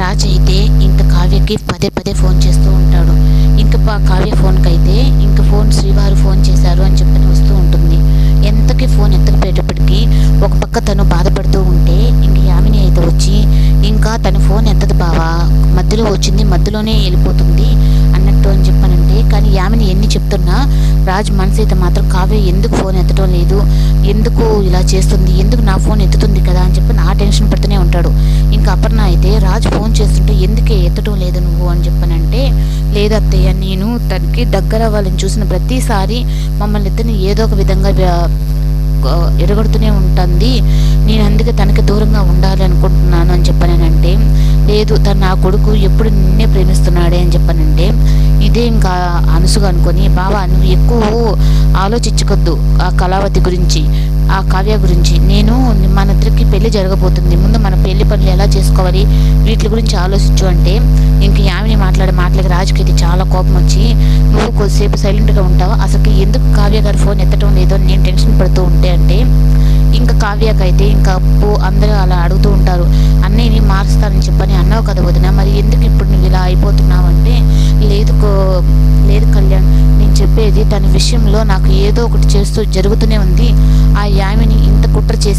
రాజ్ అయితే ఇంకా కావ్యకి పదే పదే ఫోన్ చేస్తూ ఉంటాడు. ఇంకా పా- కావ్య ఫోన్కి అయితే ఇంకా ఫోన్ శ్రీవారు ఫోన్ చేశారు అని చెప్పని వస్తూ ఉంటుంది. ఎంతకి ఫోన్ ఎత్తకపోయేటప్పటికీ ఒక పక్క తను బాధపడుతూ ఉంటే ఇంక యామిని అయితే వచ్చి ఇంకా తన ఫోన్ ఎత్తదు బావా మధ్యలో వచ్చింది మధ్యలోనే వెళ్ళిపోతుంది అన్నట్టు అని చెప్పానంటే కానీ యామిని ఎన్ని చెప్తున్నా రాజ్ మనసు అయితే మాత్రం కావ్య ఎందుకు ఫోన్ ఎత్తడం లేదు ఎందుకు ఇలా చేస్తుంది ఎందుకు నా ఫోన్ ఎత్తుతుంది లేదత్తయ్య నేను తనకి దగ్గర వాళ్ళని చూసిన ప్రతిసారి మమ్మల్ని ఇద్దరిని ఏదో ఒక విధంగా వ్య- ఎరగొడుతూనే ఉంటుంది. నేను అందుకే తనకి దూరంగా ఉండాలి అనుకుంటున్నాను అని చెప్పానంటే లేదు తను నా కొడుకు ఎప్పుడు నిన్నే ప్రేమిస్తున్నాడే అని చెప్పానంటే ఇదే ఇంకా అనుసుగా అనుకొని బావా నువ్వు ఎక్కువ ఆలోచించకొద్దు ఆ కళావతి గురించి ఆ కావ్య గురించి. నేను మన ఇద్దరికి పెళ్ళి జరగబోతుంది. ముందు మన పెళ్ళి పనులు ఎలా చేసుకోవాలి? వీటి గురించి ఆలోచించు అంటే ఇంక ఆమె కొద్దిసేపు సైలెంట్గా ఉంటావు? అసలు ఎందుకు కావ్య గారు ఫోన్ ఎత్తడం లేదో నేను టెన్షన్ పడుతూ ఉంటే అంటే ఇంకా కావ్యకైతే ఇంకా అప్పు అందరూ అలా అడుగుతూ ఉంటారు. అన్నయ్యని మారుస్తానని చెప్పని అన్నావు కదా వదిన మరి ఎందుకు ఇప్పుడు నువ్వు ఇలా అయిపోతున్నావు అంటే లేదు కో- లేదు కళ్యాణ్ నేను చెప్పేది తన విషయంలో నాకు ఏదో ఒకటి చేస్తూ జరుగుతూనే ఉంది. ఆ యామిని ఇంత కుట్ర చేసి